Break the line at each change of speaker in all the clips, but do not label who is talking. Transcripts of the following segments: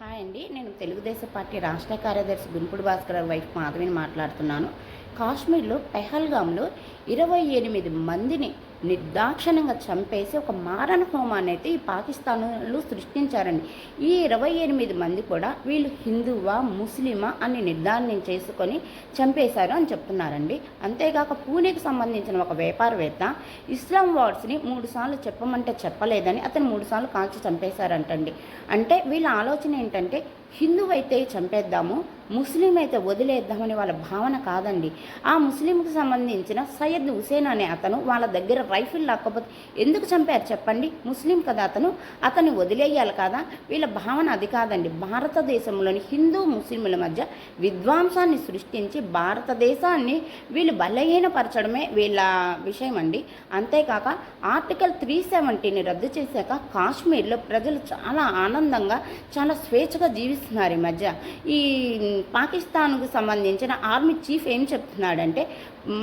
Hi అండి నేను Telugu Desam party రాష్ట్ర కార్యదర్శి గుంపుడు భాస్కర్ వైఫ్ మాధవిని మాట్లాడుతున్నాను. కాశ్మీర్లో పెహల్గాంలో ఇరవై ఎనిమిది మందిని నిర్దాక్షిణంగా చంపేసి ఒక మారణ హోమాన్ని అయితే ఈ పాకిస్తాన్లు సృష్టించారండి. ఈ ఇరవై ఎనిమిది మంది కూడా వీళ్ళు హిందువా ముస్లిమా అని నిర్ధారణ చేసుకొని చంపేశారు అని చెప్తున్నారండి. అంతేగాక పూణేకి సంబంధించిన ఒక వ్యాపారవేత్త ఇస్లాం వార్డ్స్ని మూడుసార్లు చెప్పమంటే చెప్పలేదని అతను మూడుసార్లు కాల్చి చంపేశారంటండి. అంటే వీళ్ళ ఆలోచన ఏంటంటే హిందువైతే అయితే చంపేద్దాము ముస్లిం అయితే వదిలేద్దామని వాళ్ళ భావన కాదండి. ఆ ముస్లింకి సంబంధించిన సయ్యద్ హుసేన్ అనే అతను వాళ్ళ దగ్గర రైఫిల్ లేకపోతే ఎందుకు చంపారు చెప్పండి? ముస్లిం కదా అతను. అతన్ని వదిలేయాలి కదా. వీళ్ళ భావన అది కాదండి. భారతదేశంలోని హిందూ ముస్లింల మధ్య విద్వాంసాన్ని సృష్టించి భారతదేశాన్ని వీళ్ళు బలహీనపరచడమే వీళ్ళ విషయం అండి అంతేకాక ఆర్టికల్ త్రీ సెవెంటీని రద్దు చేశాక కాశ్మీర్లో ప్రజలు చాలా ఆనందంగా చాలా స్వేచ్ఛగా జీవిస్తున్నారు ఈ మధ్య. ఈ పాకిస్తాన్కు సంబంధించిన ఆర్మీ చీఫ్ ఏం చెప్తున్నాడంటే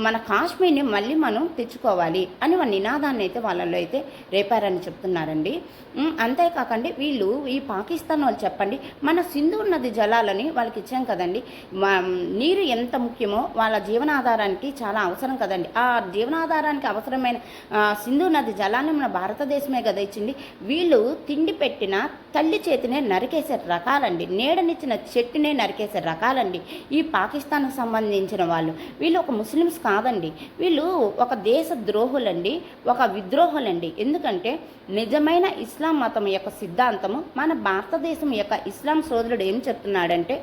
మన కాశ్మీర్ని మళ్ళీ మనం తెచ్చుకోవాలి అని వాళ్ళ నినాదాన్ని అయితే వాళ్ళలో అయితే రేపారని చెప్తున్నారండి. అంతేకాకండి వీళ్ళు ఈ పాకిస్తాన్ వాళ్ళు చెప్పండి మన సింధు నది జలాలని వాళ్ళకి ఇచ్చాం కదండి. నీరు ఎంత ముఖ్యమో వాళ్ళ జీవనాధారానికి చాలా అవసరం కదండి. ఆ జీవనాధారానికి అవసరమైన సింధు నది జలాన్ని మన భారతదేశమే కదా ఇచ్చింది. వీళ్ళు తిండి పెట్టిన తల్లి చేతినే నరికేసే రకాలండి. నీడనిచ్చిన చెట్టునే నరికేసే రకాలండి. ఈ పాకిస్తాన్కు సంబంధించిన వాళ్ళు వీళ్ళు ఒక ముస్లిమ్స్ కాదండి. వీళ్ళు ఒక దేశ ద్రోహులండి ఒక విద్రోహులండి. ఎందుకంటే నిజమైన ఇస్లాం మతం యొక్క సిద్ధాంతము మన భారతదేశం యొక్క ఇస్లాం సోదరుడు ఏం చెప్తున్నాడంటే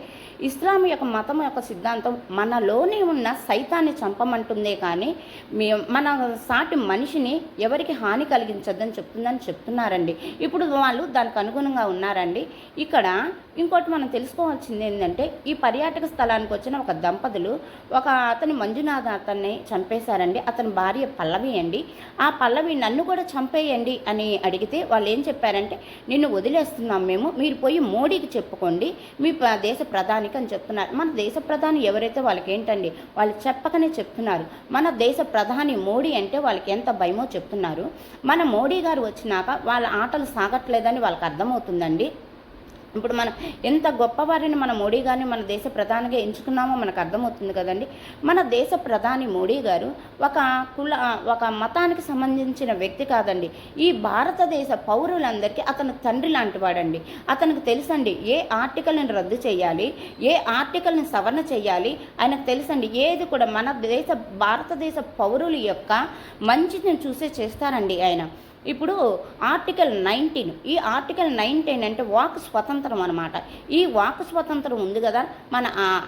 ఇస్లాం యొక్క మతం యొక్క సిద్ధాంతం మనలోనే ఉన్న సైతాన్ని చంపమంటుందే కానీ మీ మన సాటి మనిషిని ఎవరికి హాని కలిగించద్దని చెప్తుందని చెప్తున్నారండి. ఇప్పుడు వాళ్ళు దానికి అనుగుణంగా ఉన్నారండి. ఇక్కడ ఇంకోటి మనం తెలుసుకోవాల్సింది ఏంటంటే ఈ పర్యాటక స్థలానికి వచ్చిన ఒక దంపతులు ఒక అతని మంజునాథ అతన్ని చంపేశారండి. అతని భార్య పల్లవి అండి. ఆ పల్లవి నన్ను కూడా చంపేయండి అని అడిగితే వాళ్ళు ఏం చెప్పారంటే నిన్ను వదిలేస్తున్నాం మేము. మీరు పోయి మోడీకి చెప్పుకోండి. మీ దేశ ప్రధానికి అని చెప్తున్నారు. మన దేశ ప్రధాని ఎవరైతే వాళ్ళకి ఏంటండి వాళ్ళు చెప్పకనే చెప్తున్నారు. మన దేశ ప్రధాని మోడీ అంటే వాళ్ళకి ఎంత భయమో చెప్తున్నారు. మన మోడీ గారు వచ్చినాక వాళ్ళ ఆటలు సాగట్లేదని వాళ్ళకి అర్థమవుతుందండి. ఇప్పుడు మనం ఎంత గొప్పవారిని మన మోడీ గారిని మన దేశ ప్రధానిగా ఎంచుకున్నామో మనకు అర్థమవుతుంది కదండి. మన దేశ ప్రధాని మోడీ గారు ఒక కుల ఒక మతానికి సంబంధించిన వ్యక్తి కాదండి. ఈ భారతదేశ పౌరులందరికీ అతను తండ్రి లాంటి వాడండి. అతనికి తెలుసండి ఏ ఆర్టికల్ని రద్దు చేయాలి ఏ ఆర్టికల్ని సవరణ చేయాలి ఆయనకు తెలుసండి ఏది కూడా మన దేశ భారతదేశ పౌరుల యొక్క మంచిని చూసే చేస్తారండి ఆయన. ఇప్పుడు ఆర్టికల్ నైన్టీన్. ఈ ఆర్టికల్ నైన్టీన్ అంటే వాక్ స్వతంత్రం అనమాట ఈ వాక్ స్వతంత్రం ఉంది కదా మన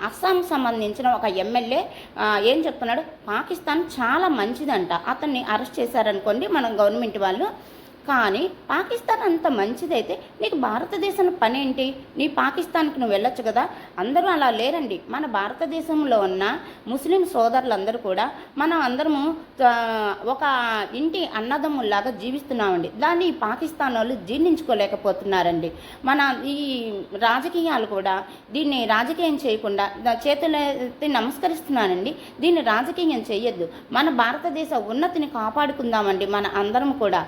అస్సాం సంబంధించిన ఒక ఎమ్మెల్యే ఏం చెప్తున్నాడు? పాకిస్తాన్ చాలా మంచిదంట. అతన్ని అరెస్ట్ చేశారనుకోండి మన గవర్నమెంట్ వాళ్ళు కానీ పాకిస్తాన్ అంత మంచిదైతే నీకు భారతదేశం పని ఏంటి నీ పాకిస్తాన్కి నువ్వు వెళ్ళొచ్చు కదా? అందరూ అలా లేరండి. మన భారతదేశంలో ఉన్న ముస్లిం సోదరులందరూ కూడా మనం అందరము ఒక ఇంటి అన్నదమ్ముల్లాగా జీవిస్తున్నామండి. దాన్ని ఈ పాకిస్తాన్ వాళ్ళు జీర్ణించుకోలేకపోతున్నారండి. మన ఈ రాజకీయాలు కూడా దీన్ని రాజకీయం చేయకుండా దా- నమస్కరిస్తున్నానండి. దీన్ని రాజకీయం చేయొద్దు మన భారతదేశ ఉన్నతిని కాపాడుకుందామండి మన అందరం కూడా.